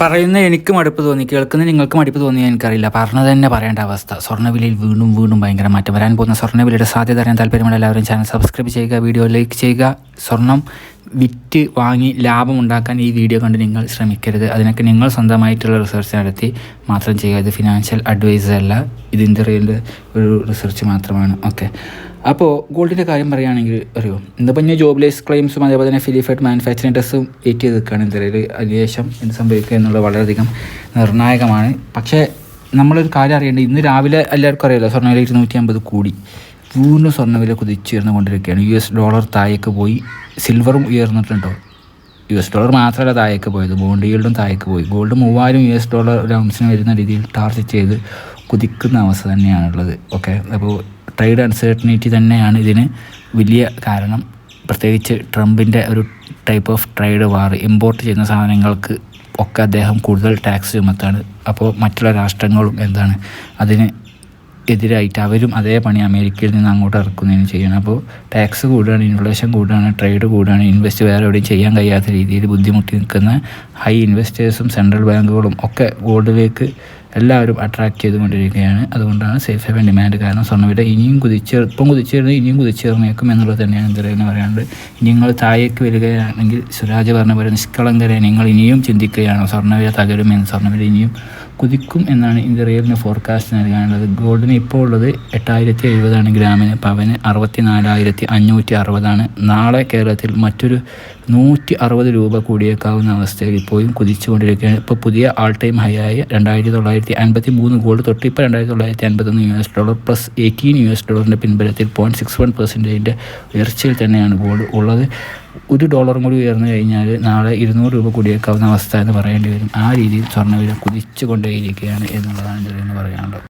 പറയുന്ന എനിക്ക് മടുപ്പ് തോന്നി കേൾക്കുന്ന നിങ്ങൾക്ക് മടുപ്പ് തോന്നി എനിക്കറിയില്ല. പറഞ്ഞത് തന്നെ പറയേണ്ട അവസ്ഥ. സ്വർണവിലയിൽ വീണ്ടും വീണ്ടും ഭയങ്കര മാറ്റം. വരാൻ പോകുന്ന സ്വർണവിലയുടെ സാധ്യത അറിയാൻ താല്പര്യമുള്ള എല്ലാവരും ചാനൽ സബ്സ്ക്രൈബ് ചെയ്യുക വീഡിയോ ലൈക്ക് ചെയ്യുക. സ്വർണം വിറ്റ് വാങ്ങി ലാഭം ഉണ്ടാക്കാൻ ഈ വീഡിയോ കണ്ട് നിങ്ങൾ ശ്രമിക്കരുത്. അതിനൊക്കെ നിങ്ങൾ സ്വന്തമായിട്ടുള്ള റിസർച്ച് നടത്തി മാത്രം ചെയ്യുക. ഇത് ഫിനാൻഷ്യൽ അഡ്വൈസ് അല്ല. ഇത് ഇന്ത്യയിലെ ഒരു റിസർച്ച് മാത്രമാണ്. ഓക്കെ അപ്പോൾ ഗോൾഡിന്റെ കാര്യം പറയുകയാണെങ്കിൽ അറിയോ? ഇന്നിപ്പോൾ ഞാൻ ജോബ്ലേസ് ക്ലെയിംസും അതേപോലെ തന്നെ ഫിലിഫൈഡ് മാനുഫാക്ചറിങ് ടെസ്റ്റും വെയിറ്റ് ചെയ്ത് നിൽക്കുകയാണ് ഇന്ത്യയിൽ അതിനുശേഷം എന്ത് സംഭവിക്കുക എന്നുള്ളത് വളരെയധികം നിർണായകമാണ്. പക്ഷേ നമ്മളൊരു കാര്യം അറിയേണ്ടത് ഇന്ന് രാവിലെ എല്ലാവർക്കും അറിയാലോ സ്വർണവില ഇരുന്നൂറ്റി അമ്പത് കൂടി. വീണ്ടും സ്വർണവില കുതിച്ചുയർന്നു കൊണ്ടിരിക്കുകയാണ്. യു എസ് ഡോളർ താഴേക്ക് പോയി. സിൽവറും ഉയർന്നിട്ടുണ്ടോ? യു എസ് ഡോളർ മാത്രമല്ല താഴേക്ക് പോയത്. ബോണ്ട് ഈൽഡും താഴേക്ക് പോയി. ഗോൾഡ് മൂവായിരം യു എസ് ഡോളർ ഒരു ഔൺസിന് വരുന്ന രീതിയിൽ ടാർജറ്റ് ചെയ്ത് കുതിക്കുന്ന അവസ്ഥ തന്നെയാണുള്ളത്. ഓക്കെ അപ്പോൾ ട്രേഡ് അൺസർട്ടനിറ്റി തന്നെയാണ് ഇതിന് വലിയ കാരണം. പ്രത്യേകിച്ച് ട്രംപിന്റെ ഒരു type of trade war import ചെയ്യുന്ന സാധനങ്ങൾക്ക് ഒക്കെ അദ്ദേഹം കൂടുതൽ ടാക്സ് ചുമത്താണ്. അപ്പോൾ മറ്റുള്ള രാഷ്ട്രങ്ങളും എന്താണ് അതിന് എതിരായിട്ട് അവരും അതേ പണി അമേരിക്കയിൽ നിന്ന് അങ്ങോട്ട് ഇറക്കുന്നതിന് ചെയ്യണം. അപ്പോൾ ടാക്സ് കൂടുകയാണ് ഇൻഫ്ലേഷൻ കൂടുകയാണ് ട്രേഡ് കൂടുകയാണ് ഇൻവെസ്റ്റ് വേറെ എവിടെയും ചെയ്യാൻ കഴിയാത്ത രീതിയിൽ ബുദ്ധിമുട്ടി നിൽക്കുന്ന ഹൈ ഇൻവെസ്റ്റേഴ്സും സെൻട്രൽ ബാങ്കുകളും ഒക്കെ ഗോൾഡിലേക്ക് എല്ലാവരും അട്രാക്ട് ചെയ്തുകൊണ്ടിരിക്കുകയാണ്. അതുകൊണ്ടാണ് സേഫ് ഹെവൻ ഡിമാൻഡ് കാരണം സ്വർണവില ഇനിയും കുതിച്ചേർ ഇപ്പം കുതിച്ചേർന്ന് ഇനിയും കുതിച്ചേർന്നേക്കും എന്നുള്ളത് തന്നെയാണ് എന്തെങ്കിലും പറയാനുള്ളത്. നിങ്ങൾ താഴേക്ക് വരികയാണെങ്കിൽ സുരാജ് പറഞ്ഞ പോലെ നിഷ്കളങ്കരെ നിങ്ങൾ ഇനിയും ചിന്തിക്കുകയാണോ. സ്വർണവില തകരുമെന്ന് സ്വർണവില ഇനിയും കുതിക്കും എന്നാണ് ഇന്ത്യറിയലിന് ഫോർകാസ്റ്റ് നൽകാനുള്ളത്. ഗോൾഡിന് ഇപ്പോൾ ഉള്ളത് എട്ടായിരത്തി എഴുപതാണ് ഗ്രാമിന് പവന് അറുപത്തി നാലായിരത്തി അഞ്ഞൂറ്റി അറുപതാണ് നാളെ കേരളത്തിൽ മറ്റൊരു നൂറ്റി അറുപത് രൂപ കൂടിയേക്കാവുന്ന അവസ്ഥയിൽ ഇപ്പോഴും കുതിച്ചുകൊണ്ടിരിക്കുകയാണ്. ഇപ്പോൾ പുതിയ ആൾ ടൈം ഹൈ ആയ രണ്ടായിരത്തി തൊള്ളായിരത്തി അൻപത്തി മൂന്ന് ഗോൾഡ് തൊട്ട് ഇപ്പോൾ രണ്ടായിരത്തി തൊള്ളായിരത്തി അൻപത്തൊന്ന് U S dollar plus eighteen U S ഡോളറിന്റെ പിൻബലത്തിൽ പോയിന്റ് സിക്സ് വൺ പെർസെന്റേജിന്റെ ഉയർച്ചയിൽ തന്നെയാണ് ഗോൾഡ് ഉള്ളത്. ഒരു ഡോളറും കൂടി ഉയർന്നു കഴിഞ്ഞാൽ നാളെ ഇരുന്നൂറ് രൂപ കൂടിയേക്കാവുന്ന അവസ്ഥ എന്ന് പറയേണ്ടി വരും. ആ രീതിയിൽ സ്വർണവില കുതിച്ചുകൊണ്ടേയിരിക്കുകയാണ് എന്നുള്ളതാണ് ഇതിൽ നിന്ന് പറയാനുള്ളത്.